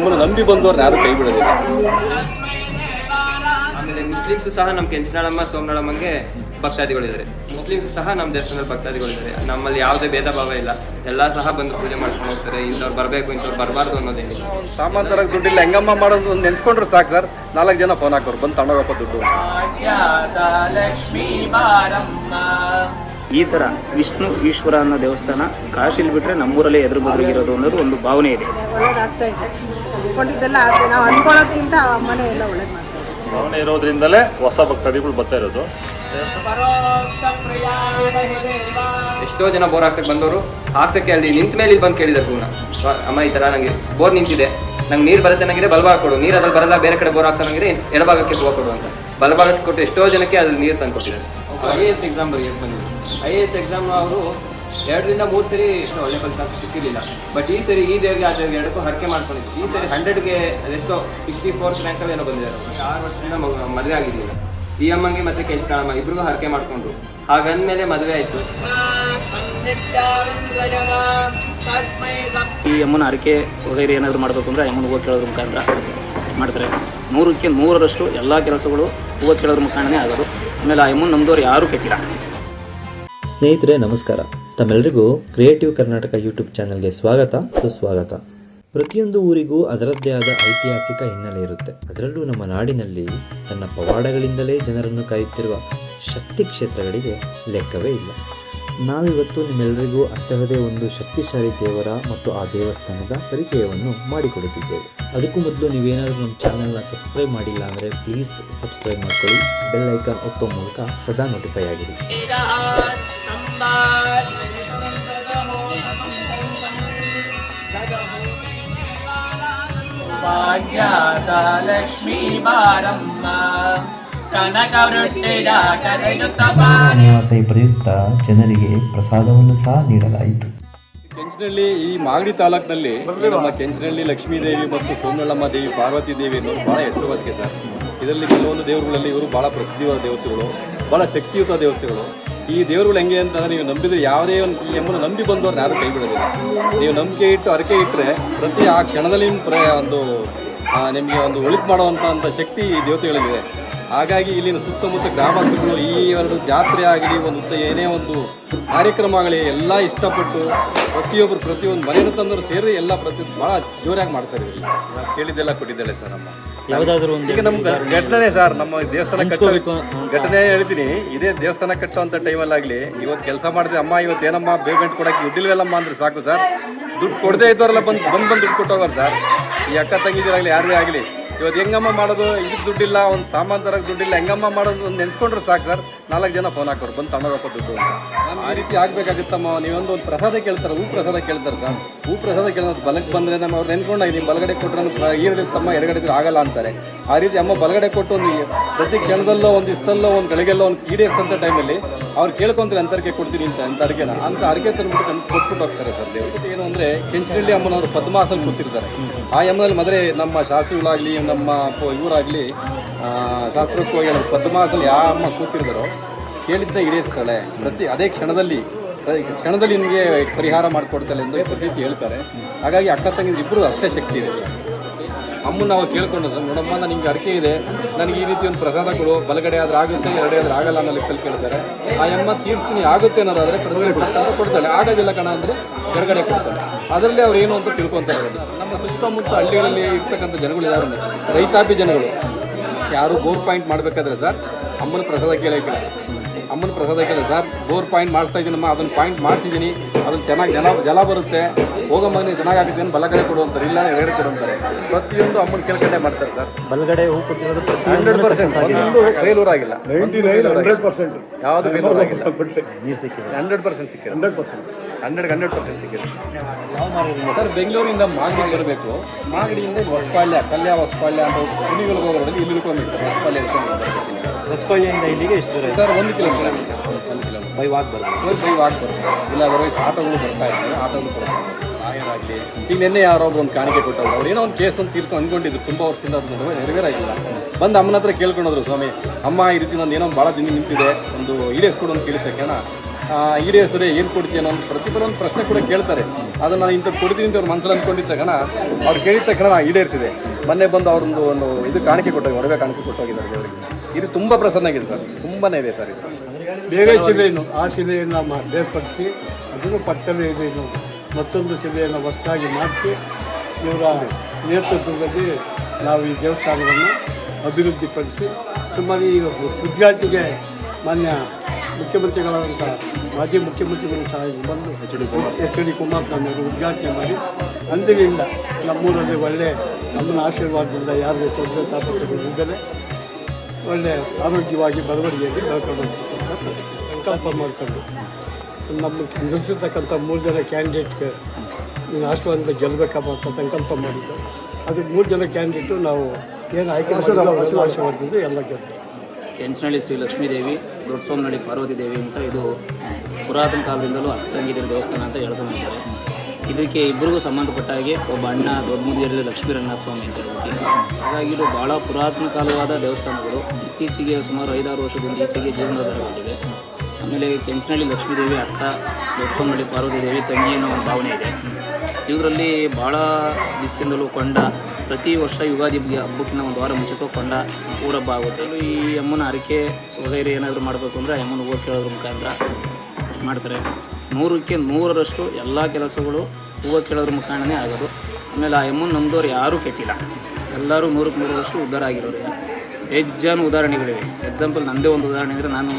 ಅಮ್ಮನ ನಂಬಿ ಬಂದವ್ರನ್ನ ಯಾರು ಕೈ ಬಿಡೋದಿಲ್ಲ. ಆಮೇಲೆ ಮುಸ್ಲಿಮ್ಸ್ ಸಹ ನಮ್ಮ ಕೆಂಚನಾಳಮ್ಮ ಸೋಮನಾಳಮ್ಮಂಗೆ ಭಕ್ತಾದಿಗಳಿದ್ದಾರೆ. ಮುಸ್ಲಿಮ್ಸ್ ಸಹ ನಮ್ಮ ದೇವಸ್ಥಾನದಲ್ಲಿ ಭಕ್ತಾದಿಗಳಿದ್ದಾರೆ. ನಮ್ಮಲ್ಲಿ ಯಾವುದೇ ಭೇದ ಭಾವ ಇಲ್ಲ. ಎಲ್ಲ ಸಹ ಬಂದು ಪೂಜೆ ಮಾಡ್ಕೊಂಡು ಹೋಗ್ತಾರೆ. ಇಂಥವ್ರು ಬರಬೇಕು ಇಂಥವ್ರು ಬರಬಾರ್ದು ಅನ್ನೋದೇನಿಲ್ಲ. ಸಾಮಾನ್ಯ ತರಕ್ ದುಡ್ಡಿಲ್ಲ. ಹೆಂಗಮ್ಮ ಮಾಡೋದು ಒಂದು ನೆನ್ಸ್ಕೊಂಡ್ರು ಸಾಕು ಸರ್. ನಾಲ್ಕು ಜನ ಫೋನ್ ಹಾಕೋರು ಬಂದು ತಗೊಂಡೋಗಪ್ಪ ದುಡ್ಡು. ಈ ಥರ ವಿಷ್ಣು ಈಶ್ವರ ಅನ್ನೋ ದೇವಸ್ಥಾನ ಕಾಶಿಲಿ ಬಿಟ್ಟರೆ ನಮ್ಮೂರಲ್ಲೇ ಎದುರು ಬದುರಿಗಿರೋದು ಅನ್ನೋದು ಒಂದು ಭಾವನೆ ಇದೆ. ಅನ್ಕೊಂಡಿದ್ದೆಲ್ಲ ನಾವು ಅನ್ಕೊಳ್ಳೋದ್ಕಿಂತ ಆ ಅಮ್ಮನೇ ಎಲ್ಲ ಒಳ್ಳೇದು ಮಾಡ್ತಾರೆ. ಇರೋದ್ರಿಂದಲೇ ಹೊಸ ಭಕ್ತಾದಿಗಳು ಬರ್ತಾ ಇರೋದು. ಎಷ್ಟೋ ಜನ ಬೋರ್ ಹಾಕ್ಸಕ್ಕೆ ಬಂದವರು. ಹಾಕ್ಸಕ್ಕೆ ಅಲ್ಲಿ ನಿಂತ ಮೇಲೆ ಇಲ್ಲಿ ಬಂದು ಕೇಳಿದ್ರು ಪೂರ್ಣ. ಅಮ್ಮ ಈ ಥರ ನನಗೆ ಬೋರ್ ನಿಂತಿದೆ. ನಂಗೆ ನೀರು ಬರುತ್ತೆ ನನಗೆ ಬಲಭಾಗ ಕೊಡು ನೀರು ಅದ್ರಲ್ಲಿ ಬರಲ್ಲ ಬೇರೆ ಕಡೆ ಬೋರ್ ಹಾಕ್ಸೋಂಗಿದ್ರೆ ಎಡಭಾಗಕ್ಕೆ ಹೂವು ಕೊಡು ಅಂತ. ಬಲಭಾಗಕ್ಕೆ ಕೊಟ್ಟು ಎಷ್ಟೋ ಜನಕ್ಕೆ ಅದ್ರಲ್ಲಿ ನೀರು ತಂದು ಕೊಟ್ಟಿದ್ದಾರೆ ಐ ಎ ಎಸ್ ಎಕ್ಸಾಮ್ ಬರೆಯಕ್ಕೆ ಬಂದಿದ್ದಾರೆ ಐ ಎ ಎಸ್ ಎಕ್ಸಾಮ್ ಅವರು ಎರಡರಿಂದ ಮೂರು ಸರಿ ಒಳ್ಳೆ ಫಲಿತಾಂಶ ಸಿಕ್ಕಿರಲಿಲ್ಲ. ಬಟ್ ಈ ಸರಿ ಈ ದೇವರಿಗೆ ಆ ದೇವರಿಗೆ ಎರಡಕ್ಕೂ ಹರಕೆ ಮಾಡ್ಕೊಂಡಿದ್ವಿ. ಈ ಸರಿ ಹಂಡ್ರೆಡ್ಗೆ ಅದೆಷ್ಟೋ ಸಿಕ್ಸ್ಟಿ ಫೋರ್ತ್ ರ್ಯಾಂಕಲ್ಲಿ ಏನೋ ಬಂದಿದ್ದಾರೆ. ಆರು ವರ್ಷದಿಂದ ಮದುವೆ ಆಗಿರಲಿಲ್ಲ. ಈ ಅಮ್ಮಂಗೆ ಮತ್ತೆ ಕೆಂಚನಮ್ಮ ಇಬ್ರಿಗೂ ಹರಕೆ ಮಾಡ್ಕೊಂಡ್ರು. ಹಾಗಂದ್ಮೇಲೆ ಮದುವೆ ಆಯಿತು. ಈ ಅಮ್ಮನ ಹರಕೆ ವಗೈರೆ ಏನಾದರೂ ಮಾಡಬೇಕು ಅಂದರೆ ಅಮ್ಮನ ಹೋಗಿ ಕೇಳೋದ್ರ ಮುಖಾಂತರ ಮಾಡ್ತಾರೆ. ನೂರಕ್ಕೆ ನೂರರಷ್ಟು ಎಲ್ಲ ಕೆಲಸಗಳು ಹೂವು ಕೇಳೋದ್ರ ಮುಖಾಂತರನೇ ಆಗೋದು. ಆಮೇಲೆ ಆ ಅಮ್ಮನ ನಮ್ದವ್ರು ಯಾರೂ ಕೆಟ್ಟಿಲ್ಲ. ಸ್ನೇಹಿತರೆ ನಮಸ್ಕಾರ. ತಮ್ಮೆಲ್ಲರಿಗೂ ಕ್ರಿಯೇಟಿವ್ ಕರ್ನಾಟಕ ಯೂಟ್ಯೂಬ್ ಚಾನಲ್ಗೆ ಸ್ವಾಗತ, ಸುಸ್ವಾಗತ. ಪ್ರತಿಯೊಂದು ಊರಿಗೂ ಅದರದ್ದೇ ಆದ ಐತಿಹಾಸಿಕ ಹಿನ್ನೆಲೆ ಇರುತ್ತೆ. ಅದರಲ್ಲೂ ನಮ್ಮ ನಾಡಿನಲ್ಲಿ ತನ್ನ ಪವಾಡಗಳಿಂದಲೇ ಜನರನ್ನು ಕಾಯುತ್ತಿರುವ ಶಕ್ತಿ ಕ್ಷೇತ್ರಗಳಿಗೆ ಲೆಕ್ಕವೇ ಇಲ್ಲ. ನಾವಿವತ್ತು ನಿಮ್ಮೆಲ್ಲರಿಗೂ ಅಂತಹದೇ ಒಂದು ಶಕ್ತಿಶಾಲಿ ದೇವರ ಮತ್ತು ಆ ದೇವಸ್ಥಾನದ ಪರಿಚಯವನ್ನು ಮಾಡಿಕೊಡುತ್ತಿದ್ದೇವೆ. ಅದಕ್ಕೂ ಮೊದಲು ನೀವೇನಾದರೂ ನಮ್ಮ ಚಾನಲ್ನ ಸಬ್ಸ್ಕ್ರೈಬ್ ಮಾಡಿಲ್ಲ ಅಂದರೆ ಪ್ಲೀಸ್ ಸಬ್ಸ್ಕ್ರೈಬ್ ಮಾಡ್ಕೊಳ್ಳಿ. ಬೆಲ್ ಐಕಾನ್ ಒತ್ತೋ ಮೂಲಕ ಸದಾ ನೋಟಿಫೈ ಆಗಿರಿ. ಬಾರಮ್ಮ. ಅಮಾವಾಸ್ಯೆ ಪ್ರಯುಕ್ತ ಜನರಿಗೆ ಪ್ರಸಾದವನ್ನು ಸಹ ನೀಡಲಾಯಿತು. ಕೆಂಚನಹಳ್ಳಿ ಈ ಮಾಗಡಿ ತಾಲೂಕಿನಲ್ಲಿ ನಮ್ಮ ಕೆಂಚನಹಳ್ಳಿ ಲಕ್ಷ್ಮೀ ದೇವಿ ಮತ್ತು ಸೋಮನಳ್ಳಮ್ಮ ದೇವಿ ಪಾರ್ವತಿ ದೇವಿ ಅನ್ನೋರು ಬಹಳ ಹೆಸರುವಾಸಿಗೆ ಸರ್ ಇದರಲ್ಲಿ ಕೆಲವೊಂದು ದೇವರುಗಳಲ್ಲಿ ಇವರು ಬಹಳ ಪ್ರಸಿದ್ಧಿಯಾದ ದೇವತೆಗಳು ಬಹಳ ಶಕ್ತಿಯುತ ದೇವತೆಗಳು. ಈ ದೇವರುಗಳು ಹೆಂಗೆ ಅಂತ ನೀವು ನಂಬಿದ್ರೆ ಯಾವುದೇ ಒಂದು ಈ ನಂಬಿ ಬಂದವ್ರನ್ನ ಯಾರು ಕೈ ಬಿಡೋದಿಲ್ಲ ನೀವು ನಂಬಿಕೆ ಇಟ್ಟು, ಅರಕೆ ಇಟ್ಟರೆ ಪ್ರತಿ ಆ ಕ್ಷಣದಲ್ಲಿ ಒಂದು ನಿಮಗೆ ಒಂದು ಒಳಿತು ಮಾಡುವಂಥ ಶಕ್ತಿ ಈ ದೇವತೆಗಳಿಗಿದೆ. ಹಾಗಾಗಿ ಇಲ್ಲಿನ ಸುತ್ತಮುತ್ತ ಗ್ರಾಮಸ್ಥರು ಈ ಒಂದು ಜಾತ್ರೆ ಆಗಲಿ ಒಂದು ಏನೇ ಒಂದು ಕಾರ್ಯಕ್ರಮ ಆಗಲಿ ಎಲ್ಲ ಇಷ್ಟಪಟ್ಟು ಪ್ರತಿಯೊಬ್ಬರು ಪ್ರತಿಯೊಂದು ಮನೆಯ ತಂದರು ಸೇರಿ ಎಲ್ಲ ಪ್ರತಿ ಭಾಳ ಜೋರಾಗಿ ಮಾಡ್ತಾರೆ ಇಲ್ಲಿ. ನಾನು ಕೇಳಿದ್ದೆಲ್ಲ ಕೊಟ್ಟಿದ್ದೆಲ್ಲ ಸರ್ ಅಮ್ಮ. ಯಾವುದಾದ್ರೂ ಒಂದು ಈಗ ನಮ್ಗೆ ಘಟನೆ ಸರ್ ನಮ್ಮ ದೇವಸ್ಥಾನ ಕಟ್ಟೋ ಘಟನೆ ಹೇಳ್ತೀನಿ ಇದೇ ದೇವಸ್ಥಾನ ಕಟ್ಟುವಂಥ ಟೈಮಲ್ಲಾಗಲಿ ಇವತ್ತು ಕೆಲಸ ಮಾಡಿದೆ ಅಮ್ಮ ಇವತ್ತು ಏನಮ್ಮ ಪೇಮೆಂಟ್ ಕೊಡಕ್ಕೆ ದುಡ್ಡಿಲ್ವಲ್ಲಮ್ಮ ಅಂದರೆ ಸಾಕು ಸರ್. ದುಡ್ಡು ಕೊಡದೇ ಇದ್ದವರೆಲ್ಲ ಬಂದು ಬಂದು ಬಂದು ದುಡ್ಡು ಕೊಟ್ಟೋಗಾರ ಸರ್. ಈ ಅಕ್ಕ ತಂಗಿದಿರಾಗಲಿ ಯಾರೇ ಆಗಲಿ ಇವತ್ತು ಹೆಂಗಮ್ಮ ಮಾಡೋದು? ಇದಕ್ಕೆ ದುಡ್ಡಿಲ್ಲ ಒಂದು ಸಾಮಾನು ತರಕ್ಕೆ ದುಡ್ಡಿಲ್ಲ. ಹೆಂಗಮ್ಮ ಮಾಡೋದು ನೆನ್ಸ್ಕೊಂಡ್ರೆ ಸಾಕು ಸರ್. ನಾಲ್ಕು ಜನ ಫೋನ್ ಹಾಕೋರು, ಬಂದು ತಗೊಂಡೋಗಪ್ಪ ದುಡ್ಡು ಆ ರೀತಿ ಆಗ್ಬೇಕಾಗಿತ್ತಮ್ಮ, ನೀವೊಂದು ಒಂದು ಪ್ರಸಾದ ಕೇಳ್ತಾರೆ, ಹೂ ಪ್ರಸಾದ ಕೇಳ್ತಾರೆ ಸರ್. ಹೂ ಪ್ರಸಾದ ಕೇಳೋದು ಬಲಕ್ಕೆ ಬಂದರೆ ನಮ್ಮ ಅವ್ರು ನೆನ್ಕೊಂಡಾಗ ನಿಮ್ಮ ಬಲಗಡೆ ಕೊಟ್ಟರೆ ಈರಡಿತ್ತಮ್ಮ ಎಡಗಡೆ ಇದ್ರೆ ಆಗಲ್ಲ ಅಂತಾರೆ. ಆ ರೀತಿ ಅಮ್ಮ ಬಲಗಡೆ ಕೊಟ್ಟು ಒಂದು ಪ್ರತಿ ಕ್ಷಣದಲ್ಲೋ ಒಂದು ಇಷ್ಟಲ್ಲೋ ಒಂದು ಗಳಿಗೆಲ್ಲೋ ಒಂದು ಈಡೇರಿಸಂಥ ಟೈಮಲ್ಲಿ ಅವ್ರು ಕೇಳ್ಕೊಂತಾರೆ ಅಂತರ್ಕೆ ಕೊಡ್ತೀನಿ ಅಂತ ಅಂತ ಅಡುಗೆನ ಅಂತ ಅಡಿಕೆ ತಂದ್ಬಿಟ್ಟು ನಮ್ಗೆ ಕೊಟ್ಬಿಟ್ಟು ಹೋಗ್ತಾರೆ ಸರ್ ದೇವರು. ಏನು ಅಂದರೆ ಕೆಂಚಿನಲ್ಲಿ ಅಮ್ಮನವರು ಪದ್ಮಾಸನ ಕೂತಿರ್ತಾರೆ. ಆ ಅಮ್ಮನಲ್ಲಿ ಮದುವೆ ನಮ್ಮ ಶಾಸ್ತ್ರಗಳಾಗಲಿ ನಮ್ಮ ಇವರಾಗಲಿ ಶಾಸ್ತ್ರಕ್ಕೆ ಹೋಗಿ ಪದ್ಮಾಸನ ಯಾವ ಅಮ್ಮ ಕೂತಿರ್ತಾರೋ ಕೇಳಿದ್ದ ಈಡೇರಿಸ್ತಾಳೆ ಪ್ರತಿ ಅದೇ ಕ್ಷಣದಲ್ಲಿ ಕ್ಷಣದಲ್ಲಿ ನಿಮಗೆ ಪರಿಹಾರ ಮಾಡಿಕೊಡ್ತಾಳೆ ಎಂದು ಪ್ರತೀತಿ ಹೇಳ್ತಾರೆ. ಹಾಗಾಗಿ ಅಕ್ಕ ತಂಗಿ ಇಬ್ಬರು ಅಷ್ಟೇ ಶಕ್ತಿ ಇದೆ. ಅಮ್ಮನ ನಾವು ಕೇಳ್ಕೊಂಡು ನೋಡಮ್ಮ ನಿಮ್ಗೆ ಅಡಿಕೆ ಇದೆ. ನನಗೆ ಈ ರೀತಿ ಒಂದು ಪ್ರಸಾದ ಕೊಡು, ಬಲಗಡೆ ಆದ್ರೆ ಆಗುತ್ತೆ, ಎರಡೇ ಆದ್ರೆ ಆಗಲ್ಲ ಅನ್ನೋ ಲೆಕ್ಕದಲ್ಲಿ ಕೇಳ್ತಾರೆ. ಆ ಅಮ್ಮ ತೀರಿಸ್ತೀನಿ, ಆಗುತ್ತೆ ಅನ್ನೋದಾದ್ರೆ ಪ್ರಸಾದ ಕೊಡ್ತಾಳೆ ಆಗೋದಿಲ್ಲ ಕಣ ಅಂದರೆ ಕೆಳಗಡೆ ಕೊಡ್ತಾಳೆ ಅದರಲ್ಲಿ ಅವ್ರು ಏನು ಅಂತ ತಿಳ್ಕೊತಾರೆ. ನಮ್ಮ ಸುತ್ತಮುತ್ತ ಹಳ್ಳಿಗಳಲ್ಲಿ ಇರ್ತಕ್ಕಂಥ ಜನಗಳು ಯಾರು ರೈತಾಪಿ ಜನಗಳು. ಯಾರು ಗೋರ್ ಪಾಯಿಂಟ್ ಮಾಡಬೇಕಾದ್ರೆ ಸರ್, ಅಮ್ಮನ ಪ್ರಸಾದ ಕೇಳೋಕೆ ಅಮ್ಮನ ಪ್ರಸಾದಕ್ಕೆ ಸರ್? ಬೋರ್ ಪಾಯಿಂಟ್ ಮಾಡಿಸ್ತಾ ಇದ್ದೀನಮ್ಮ ಅದನ್ನು ಪಾಯಿಂಟ್ ಮಾಡಿಸಿದ್ದೀನಿ. ಅದನ್ನು ಚೆನ್ನಾಗಿ ಜಲ ಜಲ ಬರುತ್ತೆ. ಹೋಗೋ ಮಗ್ನಿ ಚೆನ್ನಾಗಿ ಅಂತ ಬಲಗಡೆ ಕೊಡು ಅಂತಾರೆ ಇಲ್ಲ ಎಡಗಡೆ ಕೊಡು ಅಂತಾರೆ. ಪ್ರತಿಯೊಂದು ಅಮ್ಮನ ಕೇಳ್ಕೊಂಡೆ ಮಾಡ್ತಾರೆ ಸರ್. ಬಲಗಡೆ ಹೂ ಕೊಟ್ಟಿರೋದು ಹಂಡ್ರೆಡ್ ಪರ್ಸೆಂಟ್. ಒಂದು ಫೇಲ್ಯೂರ್ ಆಗಿಲ್ಲ ಹಂಡ್ರೆಡ್ ಪರ್ಸೆಂಟ್. ಯಾವುದು ಫೇಲ್ಯೂರ್ ಆಗಿಲ್ಲ ನೀರು ಸಿಕ್ಕಿದೆ ಹಂಡ್ರೆಡ್ ಪರ್ಸೆಂಟ್ ಸಿಕ್ಕಿದೆ hundred percent. Hundred hundred percent ಸಿಕ್ಕಿದೆ ಸರ್ ಬೆಂಗಳೂರಿಂದ ಮಾಗಡಿ ಬರಬೇಕು. ಮಾಗಡಿಯಿಂದ ಹೊಸಪಾಳ್ಯ ಕಲ್ಯ ಹೊಸಪಾಳ್ಯ ಅಂತ ಕುಣಿಗಳಿಗೆ ಹೋಗೋದ್ರಲ್ಲಿ ಇಲ್ಲಿ ಹೊಸಪಾಳ್ಯ ಇಳ್ಕೊಂಡು ಬರ್ತೀನಿ ಇಲ್ಲಿಗೆ ಎಷ್ಟು ದೂರ ಸರ್ ಒಂದು ಕಿಲೋಮೀಟರ್ ಆಗುತ್ತೆ ಒಂದು ಕಿಲೋಮೀಟರ್. ಬೈ ವಾಕ್ ಇವಾಗ ಬೈ ವಾಕ್ ಬರ್ತಾರೆ ಇಲ್ಲ ಅದರ ಆಟೋಗಳು ಬರ್ತಾ ಇರ್ತವೆ ಆಟೋಗಳು ಬರ್ತಾ ಆಗಲಿ ಈಗ ನಿನ್ನೆ ಯಾರೋ ಒಂದು ಕಾಣಿಕೆ ಕೊಟ್ಟವ್ರು. ಅವ್ರು ಏನೋ ಒಂದು ಕೇಸ್ ಒಂದು ತೀರ್ಕೊಂಡು ಅಂದ್ಕೊಂಡಿದ್ರು. ತುಂಬ ವರ್ಷದಿಂದ ಅದು ನೆರವೇ ನೆರವೇರಾಗಿಲ್ಲ ಬಂದು ಅಮ್ಮನ ಹತ್ರ ಕೇಳ್ಕೊಂಡೋದ್ರು, ಸ್ವಾಮಿ, ಅಮ್ಮ ಈ ರೀತಿ ನಾನು ಏನೋ ಭಾಳ ದಿನ ನಿಂತಿದೆ. ಒಂದು ಈಡೇರಿಸ್ಕೊಡು ಅಂತ ಕೇಳಿದ ತಕ್ಷಣ ಈಡೇರಿಸಿದ್ರೆ ಏನು ಕೊಡ್ತೀಯ ಅನ್ನೋ ಒಂದು ಪ್ರತಿಫಲ ಒಂದು ಪ್ರಶ್ನೆ ಕೂಡ ಕೇಳ್ತಾರೆ. ಅದನ್ನು ನಾನು ಇಂಥದ್ದು ಕೊಡ್ತೀನಿ ಅಂತ ಅವ್ರ ಮನಸ್ಸಲ್ಲಿ ಅಂದ್ಕೊಂಡಿದ್ದ ತಕ್ಷಣ ಅವ್ರು ಕೇಳಿದ ತಕ್ಷಣ ನಾನು ಈಡೇರಿಸಿದೆ. ಮೊನ್ನೆ ಬಂದು ಅವ್ರೊಂದು ಒಂದು ಇದು ಕಾಣಿಕೆ ಕೊಟ್ಟೋಗಿ ಒಡವೆ ಕಾಣಿಕೆ ಕೊಟ್ಟೋಗಿದ್ದಾರೆ ಅವರಿಗೆ ಇದು ತುಂಬ ಪ್ರಸನ್ನ ಆಗಿದೆ ಸರ್. ತುಂಬಾ ಇದೆ ಸರ್ ಇದು. ಬೇರೆ ಶಿಲೆಯನ್ನು, ಆ ಶಿಲೆಯನ್ನು ಮಾ, ಬೇರ್ಪಡಿಸಿ, ಅದನ್ನು ಪಕ್ಕದ ಇದೆ ಮತ್ತೊಂದು ಶಿಲೆಯನ್ನು ಹೊಸದಾಗಿ ಮಾಡಿಸಿ, ಇವರ ನೇತೃತ್ವದಲ್ಲಿ ನಾವು ಈ ದೇವಸ್ಥಾನವನ್ನು ಅಭಿವೃದ್ಧಿಪಡಿಸಿ, ಸುಮಾರು ಈ ಉದ್ಘಾಟನೆಗೆ ಮಾನ್ಯ ಮುಖ್ಯಮಂತ್ರಿಗಳಾದಂಥ ಮಾಜಿ ಮುಖ್ಯಮಂತ್ರಿಗಳು ಸಹ ಬಂದು ಎಚ್ ಡಿ ಕುಮಾರಸ್ವಾಮಿ ಅವರು ಉದ್ಘಾಟನೆ ಮಾಡಿ, ಅಂದಿನಿಂದ ನಮ್ಮೂರಲ್ಲಿ ಒಳ್ಳೆ ನಮ್ಮನ ಆಶೀರ್ವಾದದಿಂದ ಯಾರಿಗೆ ತೊಂದರೆ ತಾಪತ್ರಗಳು ಇದ್ದರೆ ಒಳ್ಳೆ ಆರೋಗ್ಯವಾಗಿ ಬರವಣಿಗೆಯಲ್ಲಿ ಬೆಳ್ಕೊಂಡು ಸಂಕಲ್ಪ ಮಾಡಿಕೊಂಡು. ನಮ್ಮ ನಿಲ್ಲಿಸಿರ್ತಕ್ಕಂಥ ಮೂರು ಜನ ಕ್ಯಾಂಡಿಡೇಟ್ಗೆ ನೀನು ಆಶೀರ್ವಾದದಿಂದ ಗೆಲ್ಲಬೇಕಪ್ಪ ಅಂತ ಸಂಕಲ್ಪ ಮಾಡಿದ್ದು. ಅದು ಮೂರು ಜನ ಕ್ಯಾಂಡಿಡೇಟು ನಾವು ಏನು ಆಯ್ಕೆ ಆಶೀರ್ವಾದದಿಂದ ಎಲ್ಲ ಗೆದ್ದು ಕೆಂಚನಹಳ್ಳಿ ಶ್ರೀ ಲಕ್ಷ್ಮೀದೇವಿ ದೊಡ್ಡ ಸೋಮನಹಳ್ಳಿ ಪಾರ್ವತಿ ದೇವಿ ಅಂತ ಇದು ಪುರಾತನ ಕಾಲದಿಂದಲೂ ಅರ್ಥಂಗಿದಿರ ದೇವಸ್ಥಾನ ಅಂತ ಹೇಳ್ಕೊಂಡಿದ್ದಾರೆ ಇದಕ್ಕೆ ಇಬ್ಬರಿಗೂ ಸಂಬಂಧಪಟ್ಟ ಹಾಗೆ ಒಬ್ಬ ಅಣ್ಣ ದೊಡ್ಡ ಮುದಿಯಲ್ಲಿ ಲಕ್ಷ್ಮೀ ರಂಗನಾಥ ಸ್ವಾಮಿ ಅಂತ ಹೇಳ್ಬಿಟ್ಟು. ಹಾಗಾಗಿ ಇದು ಭಾಳ ಪುರಾತನ ಕಾಲವಾದ ದೇವಸ್ಥಾನಗಳು. ಇತ್ತೀಚೆಗೆ ಸುಮಾರು ಐದಾರು ವರ್ಷದಿಂದ ಈಚೆಗೆ ಜೀರ್ಣೋದ್ಧಾರಗೊಂಡಿದೆ ಆಮೇಲೆ ಕೆಂಚನಹಳ್ಳಿ ಲಕ್ಷ್ಮೀದೇವಿ ಅಕ್ಕ ದೊಡ್ಡ ಸೋಮನಹಳ್ಳಿ ಪಾರ್ವತಿ ದೇವಿ ತಂಗಿ ಅನ್ನೋ ಒಂದು ಭಾವನೆ ಇದೆ. ಇವರಲ್ಲಿ ಭಾಳ ಬಿಸ್ತಿಂದಲೂ ಕೊಂಡ, ಪ್ರತಿ ವರ್ಷ ಯುಗಾದಿ ಹಬ್ಬಕ್ಕಿನ ಒಂದು ವಾರ ಮುಂಚಿತೋ ಕೊಂಡ ಊರಬ್ಬ ಆಗುತ್ತೆ. ಈ ಅಮ್ಮನ ಅರಿಕೆ ವಗೈರೆ ಏನಾದರೂ ಮಾಡಬೇಕು ಅಂದರೆ ಅಮ್ಮನ ಊರು ಕೇಳೋದ್ರ ಮುಖಾಂತರ ಮಾಡ್ತಾರೆ. ನೂರಕ್ಕೆ ನೂರರಷ್ಟು ಎಲ್ಲ ಕೆಲಸಗಳು ಹೂವು ಕೇಳೋದ್ರ ಮುಖಾಂಡನೇ ಆಗೋದು. ಆಮೇಲೆ ಆ ಅಮ್ಮನ ನಮ್ಮದವ್ರು ಯಾರೂ ಕೆಟ್ಟಿಲ್ಲ. ಎಲ್ಲರೂ ನೂರಕ್ಕೆ ವರ್ಷ ಉದ್ಧಾರ ಆಗಿರೋದು. ಹೆಜ್ಜಾನು ಉದಾಹರಣೆಗಳಿವೆ. ಎಕ್ಸಾಂಪಲ್ ನನ್ನದೇ ಒಂದು ಉದಾಹರಣೆ ಅಂದರೆ ನಾನು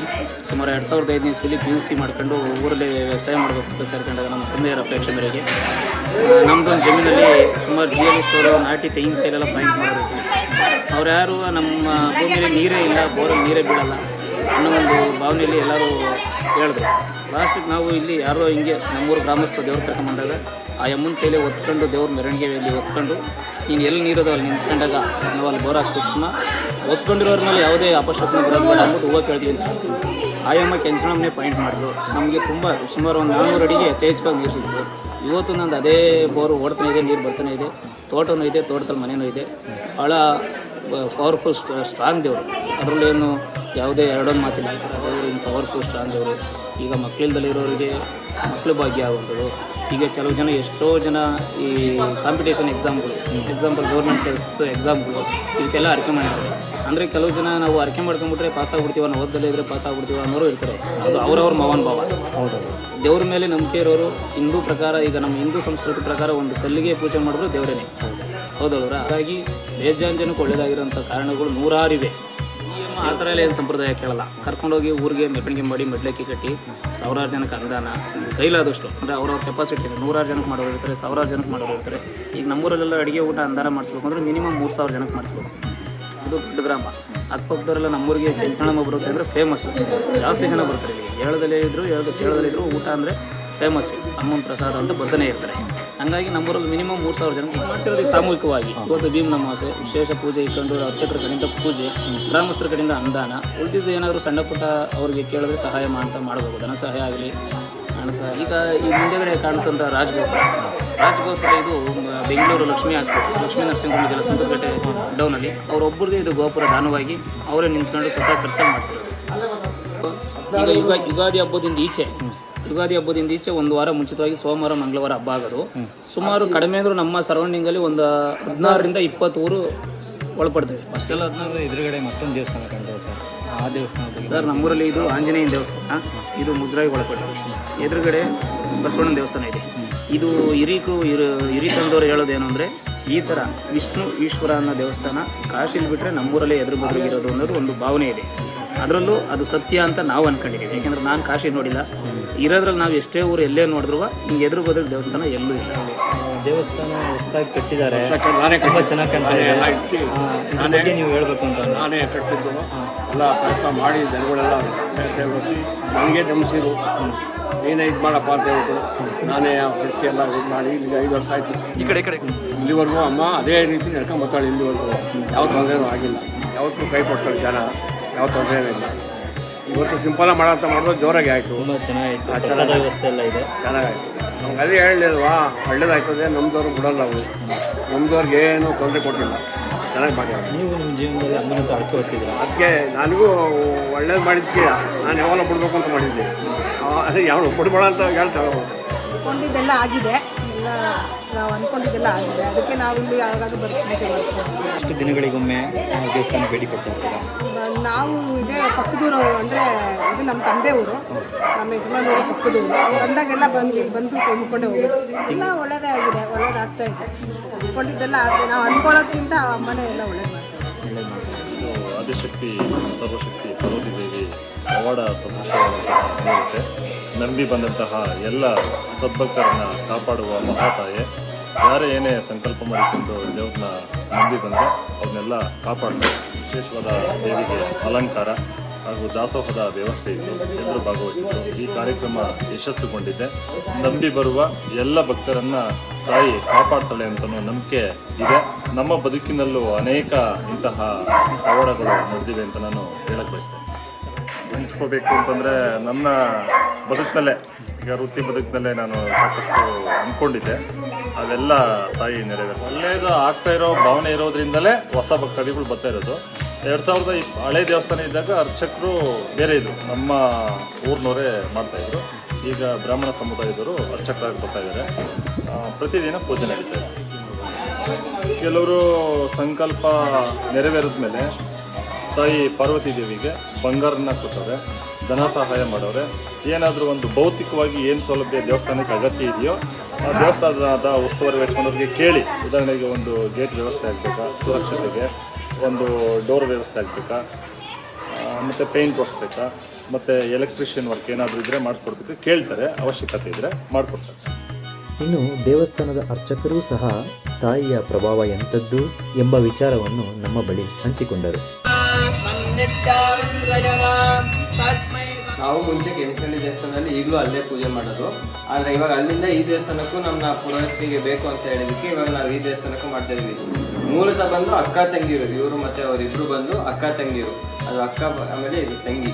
ಸುಮಾರು ಎರಡು ಸಾವಿರದ ಐದನೇ ಇಸ್ವಿಲಿ ಪಿ ಯು ಸಿ ಮಾಡ್ಕೊಂಡು ಊರಲ್ಲಿ ವ್ಯವಸಾಯ ಮಾಡಬೇಕು ಅಂತ ಸೇರ್ಕೊಂಡಾಗ ನಮ್ಮ ತಂದೆಯರ ಅಪೇಕ್ಷೆ ನಮ್ಮದೊಂದು ಜಮೀನಲ್ಲಿ ಸುಮಾರು ಜಿ ರಿಯಲ್ ಸ್ಟೋರು ನಾಟಿ ತೆಂಗಿನಕಾಯಿಲೆಲ್ಲ ಪಾಯಿಂಟ್ ಮಾಡಬೇಕು ಅವ್ರು ಯಾರು ನಮ್ಮ ಭೂಮಿಯಲ್ಲಿ ನೀರೇ ಇಲ್ಲ ಬೋರಲ್ಲಿ ನೀರೇ ಬೀಳಲ್ಲ. ಅನ್ನೋ ಒಂದು ಭಾವನೆಯಲ್ಲಿ ಎಲ್ಲರೂ ಹೇಳಿದ್ರು. ಲಾಸ್ಟಿಗೆ ನಾವು ಇಲ್ಲಿ ಯಾರೋ ಹಿಂಗೆ ನಮ್ಮೂರು ಗ್ರಾಮಸ್ಥ ದೇವ್ರ ಕರ್ಕೊಂಬಂದಾಗ ಆ ಯಮ್ಮನ ಕೈಲಿ ಒತ್ಕೊಂಡು ದೇವ್ರ ಮೆರವಣಿಗೆಯಲ್ಲಿ ಒತ್ಕೊಂಡು ನೀನು ಎಲ್ಲಿ ನೀರೋದು ಅಲ್ಲಿ ನಿಂತ್ಕೊಂಡಾಗ ನಾವು ಅಲ್ಲಿ ಬೋರ್ ಹಾಕ್ಸ್ಬಿಟ್ಟು ಒತ್ಕೊಂಡಿರೋರ ಮೇಲೆ ಯಾವುದೇ ಅಪಶಕ್ತಿ ಬರೋದಿಲ್ಲ ಅಂದ್ಬಿಟ್ಟು ಹೂವು ಕೇಳ್ತೀವಿ ಅಂತ ಆಯಮ್ಮ ಕೆಂಚನಮ್ಮನೆ ಪಾಯಿಂಟ್ ಮಾಡಿದ್ರು. ನಮಗೆ ತುಂಬ ಸುಮಾರು ಒಂದು ನಾನ್ನೂರು ಅಡಿಗೆ ಯಥೇಚ್ಛವಾಗಿ ನೀರು ಸಿಗ್ತದೆ ಇವತ್ತು ನಂದು ಅದೇ ಬೋರು ಓಡ್ತಾನೆ ಇದೆ, ನೀರು ಬರ್ತಾನೆ ಇದೆ. ತೋಟನೂ ಇದೆ, ತೋಟದಲ್ಲಿ ಮನೆಯೂ ಇದೆ. ಭಾಳ ಪವರ್ಫುಲ್ ಸ್ಟ್ರಾಂಗ್ ದೇವರು. ಅದರಲ್ಲೇನು ಯಾವುದೇ ಎರಡೊಂದು ಮಾತಿಲ್ಲ. ಅವರು ಪವರ್ಫುಲ್ ಸ್ಟ್ರಾಂಗ್ ದೇವರು. ಈಗ ಮಕ್ಕಳಿಲ್ದಲ್ಲಿರೋರಿಗೆ ಮಕ್ಕಳು ಭಾಗ್ಯ ಆಗುವಂಥದ್ದು. ಈಗ ಕೆಲವು ಜನ ಎಷ್ಟೋ ಜನ ಈ ಕಾಂಪಿಟೇಷನ್ ಎಕ್ಸಾಮ್ಗಳು ಎಕ್ಸಾಂಪಲ್ ಗೌರ್ಮೆಂಟ್ ಕೆಲಸದ ಎಕ್ಸಾಮ್ಗಳು ಇದಕ್ಕೆಲ್ಲ ಅರ್ಕೆ ಮಾಡಿದ್ದಾರೆ. ಅಂದರೆ ಕೆಲವು ಜನ ನಾವು ಅರ್ಕೆ ಮಾಡ್ಕೊಂಡ್ಬಿಟ್ರೆ ಪಾಸ್ ಆಗ್ಬಿಡ್ತೀವ, ನಾವು ಓದ್ದಲ್ಲೇ ಇದ್ರೆ ಪಾಸ್ ಆಗ್ಬಿಡ್ತೀವ ಅನ್ನೋರು ಇರ್ತಾರೆ. ಅದು ಅವರವ್ರ ಮವನ್ ಭಾವ. ಹೌದು ದೇವ್ರ ಮೇಲೆ ನಂಬಿಕೆ ಇರೋರು ಹಿಂದೂ ಪ್ರಕಾರ, ಈಗ ನಮ್ಮ ಹಿಂದೂ ಸಂಸ್ಕೃತಿ ಪ್ರಕಾರ ಒಂದು ಕಲ್ಲಿಗೆ ಪೂಜೆ ಮಾಡಿದ್ರು ದೇವರೇನೆ. ಹೌದಲ್ವರ ಹಾಗಾಗಿ ಮೇಜಾಂಜನಕ್ಕೆ ಜನಕ್ಕೆ ಒಳ್ಳೇದಾಗಿರೋಂಥ ಕಾರಣಗಳು ನೂರಾರಿವೆ. ಆ ಥರ ಎಲ್ಲ ಏನು ಸಂಪ್ರದಾಯ ಕೇಳಲ್ಲ. ಕರ್ಕೊಂಡೋಗಿ ಊರಿಗೆ ಮೆರವಣಿಗೆ ಮಾಡಿ ಮೆಡ್ಲಕ್ಕಿ ಕಟ್ಟಿ ಸಾವಿರಾರು ಜನಕ್ಕೆ ಅನುದಾನ, ಕೈಲಾದಷ್ಟು. ಅಂದರೆ ಅವ್ರವ್ರ ಕೆಪಾಸಿಟಿ ಇದೆ. ನೂರಾರು ಜನಕ್ಕೆ ಮಾಡೋರು ಇರ್ತಾರೆ, ಸಾವಿರಾರು ಜನಕ್ಕೆ ಮಾಡೋರು ಇರ್ತಾರೆ. ಈಗ ನಮ್ಮೂರಲ್ಲೆಲ್ಲ ಅಡುಗೆ ಊಟ ಅನುದಾನ ಮಾಡಿಸ್ಬೇಕು ಅಂದರೆ ಮಿನಿಮಮ್ ಮೂರು ಸಾವಿರ ಜನಕ್ಕೆ ಮಾಡಿಸ್ಬೇಕು. ಅದು ದೊಡ್ಡ ಗ್ರಾಮ. ಅಕ್ಕಪಕ್ಕದವರೆಲ್ಲ ನಮ್ಮೂರಿಗೆ ಕೆಂಚನಮ್ಮ ಬರುತ್ತೆ ಅಂದರೆ ಫೇಮಸ್ ಜಾಸ್ತಿ ಜನ ಬರ್ತಾರೆ ಇಲ್ಲಿ. ಹೇಳದಲ್ಲೇ ಇದ್ದರು ಹೇಳೋದು ಕೇಳದಲ್ಲೇ ಇದ್ರು ಊಟ ಅಂದರೆ ಫೇಮಸ್ಸು ಅಮ್ಮನ ಪ್ರಸಾದ ಅಂತ ಬರ್ತಾನೆ ಇರ್ತಾರೆ. ಹಂಗಾಗಿ ನಮ್ಮೂರಲ್ಲಿ ಮಿನಿಮಮ್ ಮೂರು ಸಾವಿರ ಜನ ಮಾಡಿಸಿರೋದು ಸಾಮೂಹಿಕವಾಗಿ. ಇವತ್ತು ಭೀಮ್ ನಮಾಸೆ ವಿಶೇಷ ಪೂಜೆ ಇಟ್ಕೊಂಡು ಅರ್ಚಕರ ಕಡೆಯಿಂದ ಪೂಜೆ ಗ್ರಾಮಸ್ಥರ ಕಡೆಯಿಂದ ಅನುದಾನ ಉಳಿದಿದ್ದು ಏನಾದರೂ ಸಣ್ಣ ಪುಟ್ಟ ಅವರಿಗೆ ಕೇಳಿದ್ರೆ ಸಹಾಯ ಅಂತ ಮಾಡಬೇಕು ಧನ ಸಹಾಯ ಆಗಲಿ ಹಣ ಸಹ ಈಗ ಈ ಮುಂದೆಗಡೆ ಕಾಣುತ್ತಂಥ ರಾಜಗೋಪುರ. ರಾಜಗೋಪುರ ಇದು ಬೆಂಗಳೂರು ಲಕ್ಷ್ಮೀ ಆಸ್ಪತ್ರೆ ಲಕ್ಷ್ಮೀ ನರಸಿಂಹ ಇದೆಲ್ಲ ಸುಂದರಪೇಟೆ ಡೌನಲ್ಲಿ ಅವರೊಬ್ಬರದೇ ಇದು ಗೋಪುರ ದಾನವಾಗಿ ಅವರೇ ನಿಂತ್ಕೊಂಡು ಸ್ವತಃ ಖರ್ಚು ಮಾಡಿಸಿರೋದು. ಈಗ ಯುಗ ಯುಗಾದಿ ಹಬ್ಬದಿಂದ ಈಚೆ ಯುಗಾದಿ ಹಬ್ಬದಿಂದ ಈಚೆ ಒಂದು ವಾರ ಮುಂಚಿತವಾಗಿ ಸೋಮವಾರ ಮಂಗಳವಾರ ಹಬ್ಬ ಆಗೋದು. ಸುಮಾರು ಕಡಿಮೆ ಅಂದರೂ ನಮ್ಮ ಸರೌಂಡಿಂಗಲ್ಲಿ ಒಂದು ಹದಿನಾರರಿಂದ ಇಪ್ಪತ್ತು ಊರು ಒಳಪಡ್ತೇವೆ. ಅಷ್ಟೆಲ್ಲ ಎದುರುಗಡೆ ಮತ್ತೊಂದು ದೇವಸ್ಥಾನ ಕಂಡು ಸರ್? ಆ ದೇವಸ್ಥಾನ ಸರ್ ನಮ್ಮೂರಲ್ಲಿ ಇದು ಆಂಜನೇಯನ ದೇವಸ್ಥಾನ. ಇದು ಮುಜರಾಯಿ ಒಳಪಡ್ತೇವೆ ಎದುರುಗಡೆ ಬಸವಣ್ಣನ ದೇವಸ್ಥಾನ ಇದೆ. ಇದು ಹಿರೀಕರು ಹಿರಿ ಹೇಳೋದು ಹೇಳೋದೇನು ಅಂದರೆ ಈ ಥರ ವಿಷ್ಣು ಈಶ್ವರ ಅನ್ನೋ ದೇವಸ್ಥಾನ ಕಾಶಿಲಿ ಬಿಟ್ಟರೆ ನಮ್ಮೂರಲ್ಲೇ ಎದುರು ಬದುಕಿರೋದು ಅನ್ನೋದು ಒಂದು ಭಾವನೆ ಇದೆ. ಅದರಲ್ಲೂ ಅದು ಸತ್ಯ ಅಂತ ನಾವು ಅನ್ಕೊಂಡಿದ್ದೀವಿ. ಯಾಕೆಂದ್ರೆ ನಾನು ಕಾಶಿ ನೋಡಿಲ್ಲ. ಇರೋದ್ರಲ್ಲಿ ನಾವು ಎಷ್ಟೇ ಊರು ಎಲ್ಲೇ ನೋಡಿದ್ರು ಹಿಂಗೆ ಎದುರು ಬದ್ರ ದೇವಸ್ಥಾನ ಎಲ್ಲೂ ಇಲ್ಲ. ದೇವಸ್ಥಾನ ಹೊಸದಾಗಿ ಕಟ್ಟಿದ್ದಾರೆ. ನಾನೇ ತುಂಬ ಚೆನ್ನಾಗಿ ಕಾಣ್ತಾರೆ ನೀವು ಹೇಳ್ಬೇಕು ಅಂತ. ನಾನೇ ಕಟ್ಟಿದ್ದು. ಎಲ್ಲ ಪ್ರಯತ್ನ ಮಾಡಿ ಜನಗಳೆಲ್ಲ ದೇವರಿಸಿ ನನಗೆ ಜಮಿಸಿದ್ರು ನೀನೇ ಇದು ಮಾಡಪ್ಪ ಅಂತ ಹೇಳ್ಬಿಟ್ಟು ನಾನೇ ಪಕ್ಷಿ ಎಲ್ಲ ಇದು ಮಾಡಿ ಈಗ ಐದು ವರ್ಷ ಆಯಿತು. ಈ ಕಡೆ ಈ ಕಡೆ. ಇಲ್ಲಿವರೆಗೂ ಅಮ್ಮ ಅದೇ ರೀತಿ ನಡ್ಕೊಂಡು ಬರ್ತಾಳೆ ಇಲ್ಲಿವರೆಗೂ. ಯಾವ ತೊಂದರೆನೂ ಆಗಿಲ್ಲ. ಯಾವತ್ತೂ ಕೈ ಕೊಡ್ತಾರೆ ಜನ. ಯಾವ ತೊಂದರೆ ಇಲ್ಲ. ಇವತ್ತು ಸಿಂಪಲ್ ಮಾಡೋಂತ ಮಾಡಿದ್ರು ಜೋರಾಗಿ ಆಯಿತು. ತುಂಬ ಚೆನ್ನಾಗಿತ್ತು ಆ, ಪ್ರಸಾದ ಚೆನ್ನಾಗಿ- ವ್ಯವಸ್ಥೆ ಎಲ್ಲ ಇದೆ. ಚೆನ್ನಾಗಾಯ್ತು. ನಮ್ಗೆ ಅದೇ ಹೇಳಲಿಲ್ವಾ ಒಳ್ಳೇದಾಯ್ತದೆ ನಮ್ದವ್ರು ಬಿಡಲ್ಲ ಅವರು. ನಮ್ದವ್ರಿಗೆ ಏನು ತೊಂದರೆ ಕೊಟ್ಟಿಲ್ಲ. ಚೆನ್ನಾಗಿ ಮಾಡ್ಯಾರ. ನೀವು ನಿಮ್ಮ ಜೀವನದಲ್ಲಿ ಅಮ್ಮನಂತ ಅರ್ಥ ಹೊತ್ತಿದ್ದೀರಾ ಅದಕ್ಕೆ ನನಗೂ ಒಳ್ಳೇದು ಮಾಡಿದ್ದಕ್ಕೆ ನಾನು ಯಾವಾಗ ಬಿಡ್ಬೇಕು ಅಂತ ಮಾಡಿದ್ದೆ. ಅದೇ ಯಾವ ಬಿಡ್ಬೇಡ ಅಂತ ಹೇಳ್ತಾರೆ ಅಂದ್ಕೊಂಡಿದ್ದೆಲ್ಲ ಆಗಿದೆ. ಎಲ್ಲ ನಾವು ಅಂದ್ಕೊಂಡಿದ್ದೆಲ್ಲ ಆಗಿದೆ. ಅದಕ್ಕೆ ನಾವು ಇಲ್ಲಿ ಯಾವಾಗಾದ್ರೂ ಬರ್ತೀವಿ ಮಾಡಿಸ್ಕೊಳ್ತೀವಿ ಎಷ್ಟು ದಿನಗಳಿಗೊಮ್ಮೆ ದೇವಸ್ಥಾನ ಭೇಟಿ ಕೊಡ್ತಾ ನಾವು ಇದೇ ಪಕ್ಕದೂರು ಅಂದರೆ ಇದು ನಮ್ಮ ತಂದೆ ಊರು. ನಮ್ಮ ಯಜಮಾನೂರು ಪಕ್ಕದೂರು. ಬಂದಾಗೆಲ್ಲ ಬಂದು ಬಂದು ಕೈ ಮುಕ್ಕೊಂಡೆ ಹೋಗೋದು ಎಲ್ಲ ಒಳ್ಳೇದೇ ಆಗಿದೆ ಒಳ್ಳೇದಾಗ್ತಾ ಇದೆ. ಅಂದ್ಕೊಂಡಿದ್ದೆಲ್ಲ ಆಗಿದೆ ನಾವು ಅಂದ್ಕೊಳ್ಳೋದ್ಕಿಂತ ಮನೆ ಅಮ್ಮನೇ ಎಲ್ಲ ಒಳ್ಳೇದು ಆದಿಶಕ್ತಿ ಸರ್ವಶಕ್ತಿ ಪಾರ್ವತಿ ದೇವಿ ಪವಾಡ ಸದೃಶವಾದಂತಹ ನಂಬಿ ಬಂದಂತಹ ಎಲ್ಲ ಸದ್ಭಕ್ತರನ್ನ ಕಾಪಾಡುವ ಮಹಾತಾಯೆ. ಯಾರೇ ಏನೇ ಸಂಕಲ್ಪ ಮಾಡಿಕೊಂಡು ದೇವ್ರನ್ನ ನಂಬಿ ಬಂದರೆ ಅವನ್ನೆಲ್ಲ ಕಾಪಾಡ್ತಾರೆ. ವಿಶೇಷವಾದ ದೇವಿಗೆ ಅಲಂಕಾರ ಹಾಗೂ ದಾಸೋಹದ ವ್ಯವಸ್ಥೆ ಇತ್ತು ಎಲ್ಲರೂ ಭಾಗವಹಿಸಿದ್ರು ಈ ಕಾರ್ಯಕ್ರಮ ಯಶಸ್ಸುಗೊಂಡಿದೆ. ನಂಬಿ ಬರುವ ಎಲ್ಲ ಭಕ್ತರನ್ನ ತಾಯಿ ಕಾಪಾಡ್ತಾಳೆ ಅಂತನೋ ನಂಬಿಕೆ ಇದೆ. ನಮ್ಮ ಬದುಕಿನಲ್ಲೂ ಅನೇಕ ಇಂತಹ ಪವಾಡಗಳು ನಡೆದಿವೆ ಅಂತ ನಾನು ಹೇಳಕ್ ಬಯಸ್ತೇನೆ. ಹಂಚ್ಕೋಬೇಕು ಅಂತಂದರೆ ನನ್ನ ಬದುಕಿನಲ್ಲೇ, ಈಗ ವೃತ್ತಿ ಬದುಕಿನಲ್ಲೇ ನಾನು ಸಾಕಷ್ಟು ಅಂದ್ಕೊಂಡಿದ್ದೆ. ಅದೆಲ್ಲ ತಾಯಿ ನೆರವೇರಿಸ ಒಳ್ಳೆಯದು ಆಗ್ತಾ ಇರೋ ಭಾವನೆ ಇರೋದ್ರಿಂದಲೇ ಹೊಸ ಭಕ್ತಾದಿಗಳು ಬರ್ತಾ ಇರೋದು. ಎರಡು ಸಾವಿರದ ಇಪ್, ಹಳೆ ದೇವಸ್ಥಾನ ಇದ್ದಾಗ ಅರ್ಚಕರು ಬೇರೆ ಇದ್ರು. ನಮ್ಮ ಊರಿನವರೇ ಮಾಡ್ತಾಯಿದ್ರು ಈಗ ಬ್ರಾಹ್ಮಣ ಸಮುದಾಯದವರು ಅರ್ಚಕರಾಗಿ ಬರ್ತಾ ಇದ್ದಾರೆ. ಪ್ರತಿದಿನ ಪೂಜೆ ನಡೀತಾರೆ ಕೆಲವರು ಸಂಕಲ್ಪ ನೆರವೇರಿದ ಮೇಲೆ ತಾಯಿ ಪಾರ್ವತಿ ದೇವಿಗೆ ಬಂಗಾರನ ಕೊಟ್ಟವ್ರೆ, ಧನ ಸಹಾಯ ಮಾಡೋರೆ ಏನಾದರೂ ಒಂದು ಭೌತಿಕವಾಗಿ ಏನು ಸೌಲಭ್ಯ ದೇವಸ್ಥಾನಕ್ಕೆ ಅಗತ್ಯ ಇದೆಯೋ, ಆ ದೇವಸ್ಥಾನದ ಉಸ್ತುವಾರಿ ವಹಿಸ್ಕೊಂಡವ್ರಿಗೆ ಕೇಳಿ, ಉದಾಹರಣೆಗೆ ಒಂದು ಗೇಟ್ ವ್ಯವಸ್ಥೆ ಆಗಬೇಕಾ, ಸುರಕ್ಷತೆಗೆ, ಒಂದು ಡೋರ್ ವ್ಯವಸ್ಥೆ ಆಗಬೇಕಾ ಮತ್ತು ಪೇಂಟ್ ಕೊಡಿಸ್ಬೇಕಾ ಮತ್ತು ಎಲೆಕ್ಟ್ರಿಷಿಯನ್ ವರ್ಕ್ ಏನಾದರೂ ಇದ್ದರೆ ಮಾಡಿಕೊಡ್ಬೇಕು, ಕೇಳ್ತಾರೆ, ಅವಶ್ಯಕತೆ ಇದ್ದರೆ ಮಾಡಿಕೊಡ್ತಾರೆ. ಇನ್ನು ದೇವಸ್ಥಾನದ ಅರ್ಚಕರೂ ಸಹ ತಾಯಿಯ ಪ್ರಭಾವ ಎಂಥದ್ದು ಎಂಬ ವಿಚಾರವನ್ನು ನಮ್ಮ ಬಳಿ ಹಂಚಿಕೊಂಡರು. ನಾವು ಮುಂಚೆ ಕೆಂಪಳ್ಳಿ ದೇವಸ್ಥಾನದಲ್ಲಿ ಈಗಲೂ ಅಲ್ಲೇ ಪೂಜೆ ಮಾಡೋದು. ಆದರೆ ಇವಾಗ ಅಲ್ಲಿಂದ ಈ ದೇವಸ್ಥಾನಕ್ಕೂ ನಮ್ಮ ಪುರೋಹಿತರಿಗೆ ಬೇಕು ಅಂತ ಹೇಳಿದಕ್ಕೆ ಇವಾಗ ನಾವು ಈ ದೇವಸ್ಥಾನಕ್ಕೂ ಮಾಡ್ತಾ ಇದೀವಿ. ಮೂಲತಃ ಬಂದು ಅಕ್ಕ ತಂಗಿರು, ಇವರು ಮತ್ತೆ ಅವರಿಬ್ರು ಬಂದು ಅಕ್ಕ ತಂಗಿರು. ಅದು ಅಕ್ಕ ಆಮೇಲೆ ಇದು ತಂಗಿ.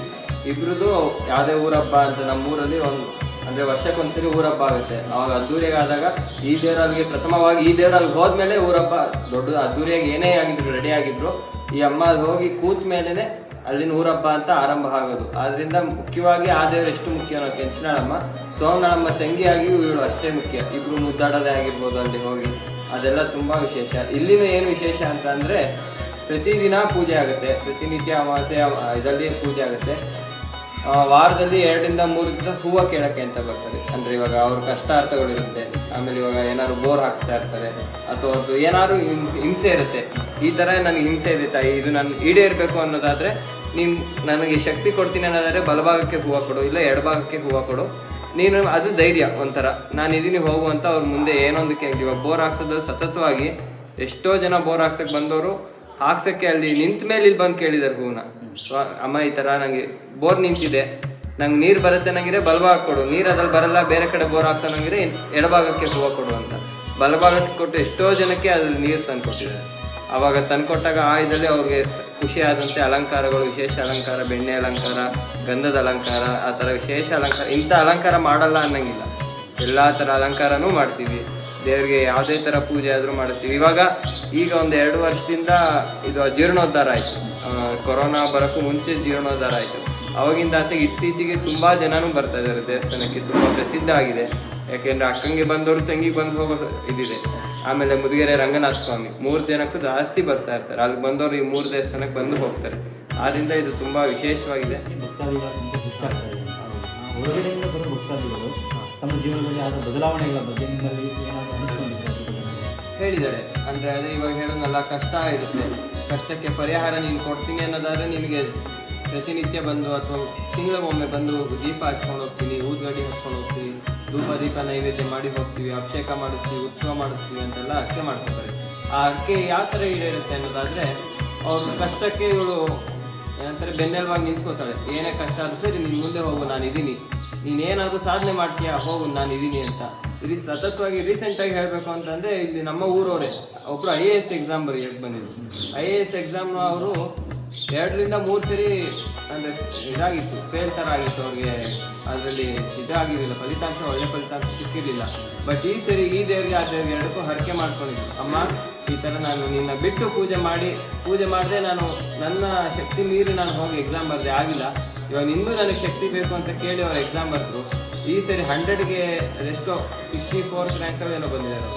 ಇಬ್ರದ್ದು ಯಾವುದೇ ಊರಪ್ಪ ಅಂತ ನಮ್ಮ ಊರಲ್ಲಿ ಒಂದು, ಅಂದರೆ ವರ್ಷಕ್ಕೊಂದ್ಸರಿ ಊರಪ್ಪ ಆಗುತ್ತೆ. ಅವಾಗ ಅದ್ದೂರಿಯಾಗಿ ಆದಾಗ ಈ ದೇವರಲ್ಲಿ ಪ್ರಥಮವಾಗಿ ಈ ದೇವರಲ್ಲಿ ಹೋದ್ಮೇಲೆ ಊರಪ್ಪ ದೊಡ್ಡದು. ಅದ್ದೂರಿಯಾಗಿ ಏನೇ ಆಗಿದ್ರು ರೆಡಿ ಆಗಿದ್ರು. ಈ ಅಮ್ಮ ಹೋಗಿ ಕೂತ ಮೇಲೇ ಅಲ್ಲಿನ ಊರಪ್ಪ ಅಂತ ಆರಂಭ ಆಗೋದು. ಆದ್ರಿಂದ ಮುಖ್ಯವಾಗಿ ಆ ದೇವರು ಎಷ್ಟು ಮುಖ್ಯ ಅನ್ನೋ ಕೆಂಚನಾಳಮ್ಮ, ಸೋಮನಾಳಮ್ಮ ತಂಗಿಯಾಗಿ ಇವಳು ಅಷ್ಟೇ ಮುಖ್ಯ. ಇಬ್ರು ಮುದ್ದಾಡೋದೇ ಆಗಿರ್ಬೋದು ಅಲ್ಲಿ ಹೋಗಿ. ಅದೆಲ್ಲ ತುಂಬಾ ವಿಶೇಷ. ಇಲ್ಲಿನ ಏನು ವಿಶೇಷ ಅಂತ ಅಂದರೆ ಪ್ರತಿದಿನ ಪೂಜೆ ಆಗುತ್ತೆ. ಪ್ರತಿನಿತ್ಯ ಅಮಾವಾಸ್ಯೆ ಇದರಲ್ಲಿ ಪೂಜೆ ಆಗುತ್ತೆ. ವಾರದಲ್ಲಿ ಎರಡರಿಂದ ಮೂರು ದಿವಸ ಹೂವು ಕೇಳೋಕ್ಕೆ ಅಂತ ಬರ್ತಾರೆ ಅಂದರೆ ಇವಾಗ ಅವ್ರ ಕಷ್ಟಾರ್ಥಗಳಿರುತ್ತೆ. ಆಮೇಲೆ ಇವಾಗ ಏನಾದ್ರು ಬೋರ್ ಹಾಕ್ಸ್ತಾ ಇರ್ತಾರೆ. ಅಥವಾ ಅದು ಏನಾದ್ರು ಹಿಂಸೆ ಇರುತ್ತೆ. ಈ ಥರ ನನಗೆ ಹಿಂಸೆ ಇದೆ ತಾಯಿ. ಇದು ನಾನು ಈಡೇರಬೇಕು ಅನ್ನೋದಾದರೆ ನೀನು ನನಗೆ ಶಕ್ತಿ ಕೊಡ್ತೀನಿ ಅನ್ನೋದಾದ್ರೆ ಬಲಭಾಗಕ್ಕೆ ಹೂವು ಕೊಡು, ಇಲ್ಲ ಎಡಭಾಗಕ್ಕೆ ಹೂವು ಕೊಡು. ನೀನು ಅದು ಧೈರ್ಯ ಒಂಥರ. ನಾನು ಇದೀನಿ ಹೋಗು ಅಂತ ಅವ್ರ ಮುಂದೆ ಏನೊಂದಕ್ಕೆ ಇವಾಗ ಬೋರ್ ಹಾಕ್ಸೋದು ಸತತವಾಗಿ ಎಷ್ಟೋ ಜನ ಬೋರ್ ಹಾಕ್ಸೋಕ್ಕೆ ಬಂದವರು ಹಾಕ್ಸಕ್ಕೆ ಅಲ್ಲಿ ನಿಂತ ಮೇಲೆ ಇಲ್ಲಿ ಬಂದು ಕೇಳಿದಾರೆ ಹೂವನ್ನ. ಅಮ್ಮ ಈ ತರ ನನಗೆ ಬೋರ್ ನಿಂತಿದೆ. ನಂಗೆ ನೀರು ಬರುತ್ತೆ ನಂಗಿದ್ರೆ ಬಲಭಾಗ ಕೊಡು ನೀರು ಅದ್ರಲ್ಲಿ ಬರಲ್ಲ, ಬೇರೆ ಕಡೆ ಬೋರ್ ಹಾಕ್ಸೋನಂಗಿದ್ರೆ ಎಡಭಾಗಕ್ಕೆ ಹೂವು ಕೊಡು ಅಂತ. ಬಲಭಾಗಕ್ಕೆ ಕೊಟ್ಟು ಎಷ್ಟೋ ಜನಕ್ಕೆ ಅದ್ರಲ್ಲಿ ನೀರು ತಂದು ಕೊಟ್ಟಿದ್ದಾರೆ. ಅವಾಗ ತಂದುಕೊಟ್ಟಾಗ ಆ ಇದರಲ್ಲಿ ಅವ್ರಿಗೆ ಖುಷಿ ಆದಂತೆ ಅಲಂಕಾರಗಳು, ವಿಶೇಷ ಅಲಂಕಾರ, ಬೆಣ್ಣೆ ಅಲಂಕಾರ, ಗಂಧದ ಅಲಂಕಾರ, ಆ ಥರ ವಿಶೇಷ ಅಲಂಕಾರ. ಇಂಥ ಅಲಂಕಾರ ಮಾಡಲ್ಲ ಅನ್ನಂಗಿಲ್ಲ. ಎಲ್ಲ ಥರ ಅಲಂಕಾರನೂ ಮಾಡ್ತೀವಿ. ದೇವರಿಗೆ ಯಾವುದೇ ಥರ ಪೂಜೆ ಆದರೂ ಮಾಡ್ತೀವಿ ಇವಾಗ ಈಗ ಒಂದು ಎರಡು ವರ್ಷದಿಂದ ಇದು ಜೀರ್ಣೋದ್ಧಾರ ಆಯಿತು. ಕೊರೋನಾ ಬರೋಕ್ಕೂ ಮುಂಚೆ ಜೀರ್ಣೋದ್ಧಾರ ಆಯಿತು. ಅವಾಗಿಂದ ಆಚೆಗೆ ಇತ್ತೀಚೆಗೆ ತುಂಬ ಜನನೂ ಬರ್ತಾ ಇದ್ದಾರೆ ದೇವಸ್ಥಾನಕ್ಕೆ. ತುಂಬ ಪ್ರಸಿದ್ಧ ಆಗಿದೆ. ಯಾಕೆಂದರೆ ಅಕ್ಕಂಗೆ ಬಂದವರು, ತಂಗಿಗೆ ಬಂದು ಹೋಗೋ ಇದಿದೆ. ಆಮೇಲೆ ಮುದುಗೆರೆ ರಂಗನಾಥ ಸ್ವಾಮಿ ಮೂರು ಜನಕ್ಕೂ ಜಾಸ್ತಿ ಬರ್ತಾ ಇರ್ತಾರೆ. ಅಲ್ಲಿ ಬಂದವರು ಈ ಮೂರು ದೇವಸ್ಥಾನಕ್ಕೆ ಬಂದು ಹೋಗ್ತಾರೆ. ಆದ್ದರಿಂದ ಇದು ತುಂಬ ವಿಶೇಷವಾಗಿದೆ. ತಮ್ಮ ಜೀವನದಲ್ಲಿ ಆದ ಬದಲಾವಣೆಗಳ ಬಗ್ಗೆ ನಿಮ್ಮಲ್ಲಿ ಏನಾದರೂ ಅನಿಸ್ಕೊಂಡಿದ್ರೆ ಹೇಳಿದ್ದಾರೆ. ಅಂದರೆ ಅದೇ ಇವಾಗ ಹೇಳೋದಲ್ಲ, ಕಷ್ಟ ಇರುತ್ತೆ. ಕಷ್ಟಕ್ಕೆ ಪರಿಹಾರ ನೀನು ಕೊಡ್ತೀನಿ ಅನ್ನೋದಾದರೆ ನಿನಗೆ ಪ್ರತಿನಿತ್ಯ ಬಂದು ಅಥವಾ ತಿಂಗಳಿಗೊಮ್ಮೆ ಬಂದು ದೀಪ ಹಚ್ಕೊಂಡು ಹೋಗ್ತೀನಿ, ಊದ್ಗಡ್ಡಿ ಹಚ್ಕೊಂಡು ಹೋಗ್ತೀನಿ, ಧೂಪ, ದೀಪ ನೈವೇದ್ಯ ಮಾಡಿ ಹೋಗ್ತೀವಿ, ಅಭಿಷೇಕ ಮಾಡಿಸ್ತೀವಿ, ಉತ್ಸವ ಮಾಡಿಸ್ತೀವಿ ಅಂತೆಲ್ಲ ಅರ್ಕೆ ಮಾಡ್ಕೊತಾರೆ. ಆ ಅರ್ಕೆ ಯಾವ ಥರ ಈಡೇರುತ್ತೆ ಅನ್ನೋದಾದರೆ, ಅವ್ರ ಕಷ್ಟಕ್ಕೆ ಇವಳು ಏನಂತಾರೆ ಬೆನ್ನೆಲುವಾಗಿ ನಿಂತ್ಕೋತಾಳೆ ಏನೇ ಕಷ್ಟ ಆದ್ರೂ ಸರಿ, ನಿನ್ ಮುಂದೆ ಹೋಗು, ನಾನು ಇದೀನಿ. ನೀನೇನಾದರೂ ಸಾಧನೆ ಮಾಡ್ತೀಯಾ, ಹೋಗು, ನಾನು ಇದ್ದೀನಿ ಅಂತ. ಇಲ್ಲಿ ಸತತವಾಗಿ ರೀಸೆಂಟ್ ಆಗಿ ಹೇಳಬೇಕು ಅಂತಂದ್ರೆ, ಇಲ್ಲಿ ನಮ್ಮ ಊರವರೇ ಒಬ್ಬರು ಐ ಎ ಎಸ್ ಎಕ್ಸಾಮ್ ಬರೆಯೋಕ್ಕೆ ಬಂದಿದ್ರು. ಐ ಎ ಎಸ್ ಎಕ್ಸಾಮ್ ಅವರು ಎರಡರಿಂದ ಮೂರು ಸರಿ ಅಂದರೆ ಇದಾಗಿತ್ತು ಫೇಲ್ ಥರ ಆಗಿತ್ತು ಅವ್ರಿಗೆ. ಅದರಲ್ಲಿ ಇದಾಗಿರಲಿಲ್ಲ, ಫಲಿತಾಂಶ, ಒಳ್ಳೆ ಫಲಿತಾಂಶ ಸಿಕ್ಕಿರಲಿಲ್ಲ. ಬಟ್ ಈ ಸರಿ ಈ ದೇವ್ರಿಗೆ, ಆ ದೇವ್ರಿಗೆ ಎರಡಕ್ಕೂ ಹರಕೆ ಮಾಡ್ಕೊಂಡಿದ್ರು. ಅಮ್ಮ ಈ ಥರ ನಾನು ನಿನ್ನ ಬಿಟ್ಟು ಪೂಜೆ ಮಾಡಿ, ಪೂಜೆ ಮಾಡದೆ ನಾನು ನನ್ನ ಶಕ್ತಿ ಮೀರಿ ನಾನು ಹೋಗಿ ಎಕ್ಸಾಮ್ ಬರದೆ, ಆಗಿಲ್ಲ. ಇವಾಗ ಇನ್ನೂ ನನಗೆ ಶಕ್ತಿ ಬೇಕು ಅಂತ ಕೇಳಿ ಅವ್ರು ಎಕ್ಸಾಮ್ ಬರೆದ್ರು. ಈ ಸರಿ ಹಂಡ್ರೆಡ್ಗೆ ಅದೆಷ್ಟೋ ಸಿಕ್ಸ್ಟಿ ಫೋರ್ ರ್ಯಾಂಕಲ್ಲಿ ಏನೋ ಬಂದಿದ್ದಾರೆ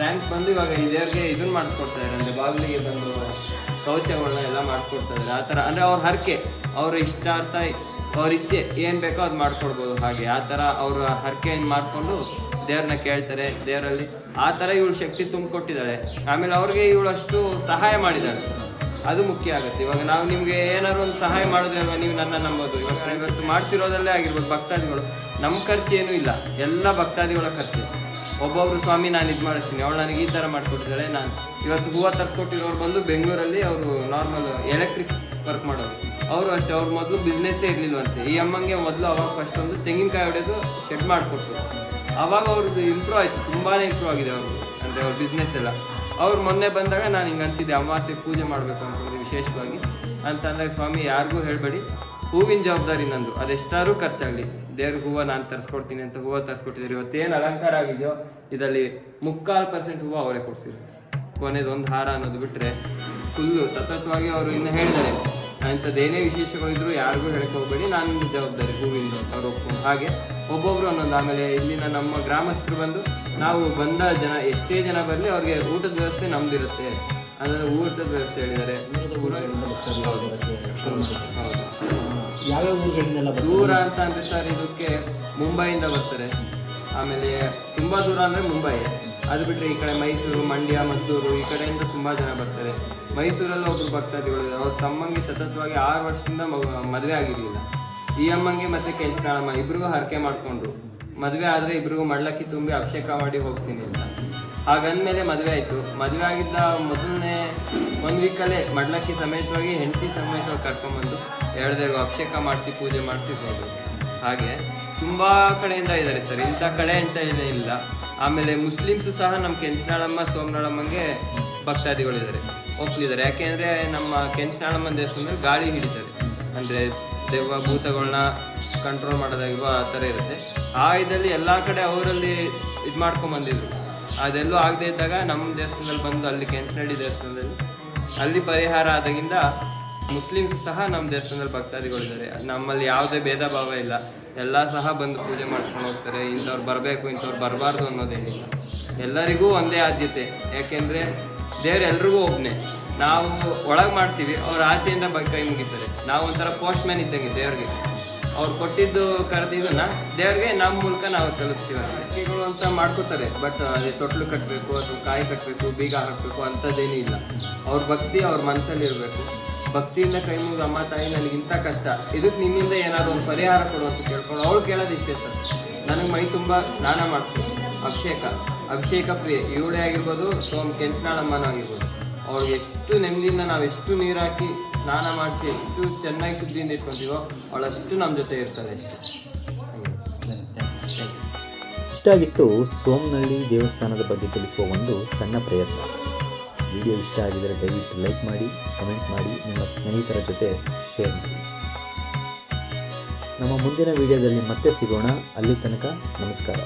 ರ್ಯಾಂಕ್ ಬಂದು ಇವಾಗ ಇದೇವ್ರಿಗೆ ಇದನ್ನು ಮಾಡಿಸ್ಕೊಡ್ತಾ ಇದ್ದಾರೆ ಅಂದರೆ ಬಾಗಿಲಿಗೆ ಬಂದು ಶೌಚಗಳನ್ನ ಎಲ್ಲ ಮಾಡಿಸ್ಕೊಡ್ತಾ ಇದ್ದಾರೆ ಆ ಥರ ಅಂದರೆ ಅವ್ರ ಹರಕೆ, ಅವ್ರ ಇಷ್ಟಾರ್ಥ, ಅವ್ರ ಇಚ್ಛೆ ಏನು ಬೇಕೋ ಅದು ಮಾಡ್ಕೊಡ್ಬೋದು ಹಾಗೆ. ಆ ಥರ ಅವರ ಹರಕೆಯನ್ನು ಮಾಡಿಕೊಂಡು ದೇವ್ರನ್ನ ಕೇಳ್ತಾರೆ ದೇವರಲ್ಲಿ, ಆ ಥರ ಇವಳು ಶಕ್ತಿ ತುಂಬಿಕೊಟ್ಟಿದ್ದಾಳೆ. ಆಮೇಲೆ ಅವ್ರಿಗೆ ಇವಳು ಅಷ್ಟು ಸಹಾಯ ಮಾಡಿದ್ದಾಳೆ. ಅದು ಮುಖ್ಯ ಆಗುತ್ತೆ. ಇವಾಗ ನಾವು ನಿಮಗೆ ಏನಾದ್ರು ಒಂದು ಸಹಾಯ ಮಾಡಿದ್ರೆ ನೀವು ನನ್ನ ನಂಬೋದು. ಇವಾಗ ಇವತ್ತು ಮಾಡಿಸಿರೋದಲ್ಲೇ ಆಗಿರ್ಬೋದು, ಭಕ್ತಾದಿಗಳು. ನಮ್ಮ ಖರ್ಚು ಏನೂ ಇಲ್ಲ. ಎಲ್ಲ ಭಕ್ತಾದಿಗಳ ಖರ್ಚು. ಒಬ್ಬೊಬ್ರು, ಸ್ವಾಮಿ, ನಾನು ಇದು ಮಾಡಿಸ್ತೀನಿ. ಅವಳು ನನಗೆ ಈ ಥರ ಮಾಡಿಕೊಟ್ಟಿದ್ದಾಳೆ, ನಾನು ಇವತ್ತು ಹೂವು ತರಿಸ್ಕೊಟ್ಟಿರೋರು ಬಂದು ಬೆಂಗಳೂರಲ್ಲಿ ಅವರು ನಾರ್ಮಲ್ ಎಲೆಕ್ಟ್ರಿಕ್ ವರ್ಕ್ ಮಾಡೋರು. ಅವರು ಅಷ್ಟೇ, ಅವ್ರ ಮೊದಲು ಬಿಸ್ನೆಸ್ಸೇ ಇರಲಿಲ್ವಂತೆ. ಈ ಅಮ್ಮಂಗೆ ಮೊದಲು ಅವಾಗ ಫಸ್ಟ್ ಒಂದು ತೆಂಗಿನಕಾಯಿ ಹೊಡೆದು ಶೆಡ್ ಮಾಡಿಕೊಟ್ರು. ಅವಾಗ ಅವ್ರದ್ದು ಇಂಪ್ರೂವ್ ಆಯಿತು ತುಂಬಾ ಇಂಪ್ರೂವ್ ಆಗಿದೆ ಅವರು ಅಂದರೆ ಅವ್ರ ಬಿಸ್ನೆಸ್ ಎಲ್ಲ. ಅವ್ರು ಮೊನ್ನೆ ಬಂದಾಗ ನಾನು ಹಿಂಗೆ ಅಂತಿದ್ದೆ ಅಮಾವಾಸ್ಯೆ ಪೂಜೆ ಮಾಡಬೇಕು ಅಂತಂದ್ರೆ ವಿಶೇಷವಾಗಿ. ಅಂತ ಸ್ವಾಮಿ, ಯಾರಿಗೂ ಹೇಳಬೇಡಿ, ಹೂವಿನ ಜವಾಬ್ದಾರಿ ನಂದು, ಅದೆಷ್ಟಾದ್ರೂ ಖರ್ಚಾಗಲಿ. ದೇವ್ರಿಗೆ ಹೂವು ನಾನು ತರಿಸ್ಕೊಡ್ತೀನಿ ಅಂತ ಹೂವು ತರಿಸ್ಕೊಟ್ಟಿದ್ದಾರೆ, ಇವತ್ತೇನು ಅಲಂಕಾರ ಆಗಿದೆಯೋ, ಇದರಲ್ಲಿ ಮುಕ್ಕಾಲು ಪರ್ಸೆಂಟ್ ಹೂವು ಅವರೇ ಕೊಡ್ಸಿದ್ರು. ಕೊನೆದು ಒಂದು ಹಾರ ಅನ್ನೋದು ಬಿಟ್ಟರೆ ಫುಲ್ಲು ಸತತವಾಗಿ ಅವರು ಇನ್ನು ಹೇಳಿದ್ದಾರೆ. ಅಂಥದ್ದೇನೇ ವಿಶೇಷಗಳಿದ್ರು ಯಾರಿಗೂ ಹೇಳಕ್ಕೆ ಹೋಗಬೇಡಿ ನಾನು ಜವಾಬ್ದಾರಿ ಹೂವಿನ ಅವ್ರು ಹಾಗೆ ಒಬ್ಬೊಬ್ರು ಅನ್ನೋದು. ಆಮೇಲೆ ಇಲ್ಲಿನ ನಮ್ಮ ಗ್ರಾಮಸ್ಥರು ಬಂದು ನಾವು ಬಂದ ಜನ, ಎಷ್ಟೇ ಜನ ಬರಲಿ ಅವ್ರಿಗೆ ಊಟದ ವ್ಯವಸ್ಥೆ ನಮ್ದಿರುತ್ತೆ. ಅಂದರೆ ಊಟದ ವ್ಯವಸ್ಥೆ ಹೇಳಿದ್ದಾರೆ. ದೂರ ಅಂತ ಅಂದರೆ ಸರ್ ಇದಕ್ಕೆ ಮುಂಬೈಯಿಂದ ಬರ್ತಾರೆ. ಆಮೇಲೆ ತುಂಬ ದೂರ ಅಂದರೆ ಮುಂಬೈ. ಅದು ಬಿಟ್ಟರೆ ಈ ಕಡೆ ಮೈಸೂರು, ಮಂಡ್ಯ, ಮದ್ದೂರು ಈ ಕಡೆಯಿಂದ ತುಂಬ ಜನ ಬರ್ತಾರೆ. ಮೈಸೂರಲ್ಲೂ ಒಬ್ಬರು ಭಕ್ತಾದಿಗಳು ಅವ್ರು ತಮ್ಮಂಗೆ ಸತತವಾಗಿ ಆರು ವರ್ಷದಿಂದ ಮದುವೆ ಆಗಿರ್ಲಿಲ್ಲ. ಈ ಅಮ್ಮಂಗೆ ಮತ್ತೆ ಕೆಂಚನಾಳಮ್ಮ, ಇಬ್ರಿಗೂ ಹರಕೆ ಮಾಡಿಕೊಂಡ್ರು. ಮದುವೆ ಆದ್ರೆ ಇಬ್ರಿಗೂ ಮಡ್ಲಕ್ಕಿ ತುಂಬಿ ಅಭಿಷೇಕ ಮಾಡಿ ಹೋಗ್ತೀನಿ ಅಂತ. ಹಾಗಂದ್ಮೇಲೆ ಮದುವೆ ಆಯಿತು. ಮದುವೆ ಆಗಿದ್ದ ಮೊದಲನೇ ಒಂದು ವೀಕಲ್ಲೇ ಮಡ್ಲಕ್ಕಿ ಸಮೇತವಾಗಿ, ಹೆಂಡತಿ ಸಮೇತವಾಗಿ ಕರ್ಕೊಂಬಂದು ಎರಡದೇವ್ರಿಗೆ ಅಭಿಷೇಕ ಮಾಡಿಸಿ, ಪೂಜೆ ಮಾಡಿಸಿ ಹೋದ್ರು. ಹಾಗೆ ತುಂಬ ಕಡೆಯಿಂದ ಇದ್ದಾರೆ ಸರ್. ಇಂಥ ಕಡೆ ಅಂತ ಇಲ್ಲ. ಆಮೇಲೆ ಮುಸ್ಲಿಮ್ಸು ಸಹ ನಮ್ಮ ಕೆಂಚನಾಳಮ್ಮ, ಸೋಮನಾಳಮ್ಮಂಗೆ ಭಕ್ತಾದಿಗಳಿದ್ದಾರೆ. ಹೋಗ್ತಿದ್ದಾರೆ ಯಾಕೆಂದ್ರೆ ನಮ್ಮ ಕೆಂಚನಾಳಮ್ಮ ದೇವಸ್ಥಾನದಲ್ಲಿ ಗಾಳಿ ಹಿಡಿತಾರೆ ಅಂದರೆ ದೆವ್ವ ಭೂತಗಳನ್ನ ಕಂಟ್ರೋಲ್ ಮಾಡೋದಾಗಿರುವ ಆ ಥರ ಇರುತ್ತೆ. ಆ ಇದರಲ್ಲಿ ಎಲ್ಲ ಕಡೆ ಅವರಲ್ಲಿ ಇದು ಮಾಡ್ಕೊಂಬಂದಿದ್ರು ಅದೆಲ್ಲೂ ಆಗದೆ ಇದ್ದಾಗ ನಮ್ಮ ದೇವಸ್ಥಾನದಲ್ಲಿ ಬಂದು ಅಲ್ಲಿ ಕೆಂಚನಹಳ್ಳಿ ದೇವಸ್ಥಾನದಲ್ಲಿ, ಅಲ್ಲಿ ಪರಿಹಾರ ಆದಾಗಿಂದ ಮುಸ್ಲಿಮ್ಸ್ ಸಹ ನಮ್ಮ ದೇವಸ್ಥಾನದಲ್ಲಿ ಭಕ್ತಾದಿಗಳಿದ್ದಾರೆ ನಮ್ಮಲ್ಲಿ ಯಾವುದೇ ಭೇದ ಭಾವ ಇಲ್ಲ. ಎಲ್ಲ ಸಹ ಬಂದು ಪೂಜೆ ಮಾಡ್ಕೊಂಡು ಹೋಗ್ತಾರೆ. ಇಂಥವ್ರು ಬರಬೇಕು, ಇಂಥವ್ರು ಬರಬಾರ್ದು ಅನ್ನೋದೇನಿಲ್ಲ. ಎಲ್ಲರಿಗೂ ಒಂದೇ ಆದ್ಯತೆ. ಯಾಕೆಂದರೆ ದೇವ್ರು ಎಲ್ರಿಗೂ ಒಬ್ಬನೇ ನಾವು ಒಳಗೆ ಮಾಡ್ತೀವಿ, ಅವ್ರ ಆಚೆಯಿಂದ ಬಗ್ಗೆ ಕೈ ಮುಗಿತಾರೆ. ನಾವು ಒಂಥರ ಪೋಸ್ಟ್ ಮ್ಯಾನ್ ಇದ್ದಂಗೆ ದೇವ್ರಿಗೆ. ಅವ್ರು ಕೊಟ್ಟಿದ್ದು ಕರೆದಿದ್ದನ್ನ ದೇವ್ರಿಗೆ ನಮ್ಮ ಮೂಲಕ ನಾವು ತಲುಪ್ತೀವಿ ಅಕ್ಕಿಗಳು ಅಂತ ಮಾಡ್ಕೋತಾರೆ ಬಟ್ ಅದೇ ತೊಟ್ಲು ಕಟ್ಟಬೇಕು ಅಥವಾ ಕಾಯಿ ಕಟ್ಟಬೇಕು ಬೀಗ ಹಾಕಬೇಕು ಅಂಥದ್ದೇನೂ ಇಲ್ಲ. ಅವ್ರ ಭಕ್ತಿ ಅವ್ರ ಮನಸ್ಸಲ್ಲಿ ಇರಬೇಕು. ಭಕ್ತಿಯಿಂದ ಕೈ ಮುಗಿದು ಅಮ್ಮ, ತಾಯಿ ನನಗೆ ಇಂಥ ಕಷ್ಟ. ಇದಕ್ಕೆ ನಿಮ್ಮಿಂದ ಏನಾದರೂ ಒಂದು ಪರಿಹಾರ ಕೊಡು ಅಂತ ಕೇಳ್ಕೊಂಡು ಅವಳು ಕೇಳೋದು ಇಷ್ಟೇ ಸರ್. ನನಗೆ ಮೈ ತುಂಬ ಸ್ನಾನ ಮಾಡಿಸ್ಬೇಕು. ಅಭಿಷೇಕ ಅಭಿಷೇಕ ಪ್ರಿಯೆ. ಇವಳೇ ಆಗಿರ್ಬೋದು, ಸೋಮ್ ಕೆಂಚನಾಳಮ್ಮನೂ ಆಗಿರ್ಬೋದು. ಅವ್ಳಿಗೆ ಎಷ್ಟು ನೆಮ್ಮದಿಯಿಂದ ನಾವು ಎಷ್ಟು ನೀರು ಹಾಕಿ ಸ್ನಾನ ಮಾಡಿಸಿ ಎಷ್ಟು ಚೆನ್ನಾಗಿ ಶುದ್ಧಿಯಿಂದ ಇಟ್ಕೊತೀವೋ ಅವಳಷ್ಟು ನಮ್ಮ ಜೊತೆ ಇರ್ತಾಳೆ ಅಷ್ಟೇ. ಇಷ್ಟ ಆಗಿತ್ತು ಸೋಮನಹಳ್ಳಿ ದೇವಸ್ಥಾನದ ಬಗ್ಗೆ ತಿಳಿಸುವ ಒಂದು ಸಣ್ಣ ಪ್ರಯತ್ನ. ವಿಡಿಯೋ ಇಷ್ಟ ಆಗಿದರೆ ದಯವಿಟ್ಟು ಲೈಕ್ ಮಾಡಿ, ಕಮೆಂಟ್ ಮಾಡಿ, ನಿಮ್ಮ ಸ್ನೇಹಿತರ ಜೊತೆ ಶೇರ್ ಮಾಡಿ. ನಮ್ಮ ಮುಂದಿನ ವಿಡಿಯೋದಲ್ಲಿ ಮತ್ತೆ ಸಿಗೋಣ. ಅಲ್ಲಿ ತನಕ ನಮಸ್ಕಾರ.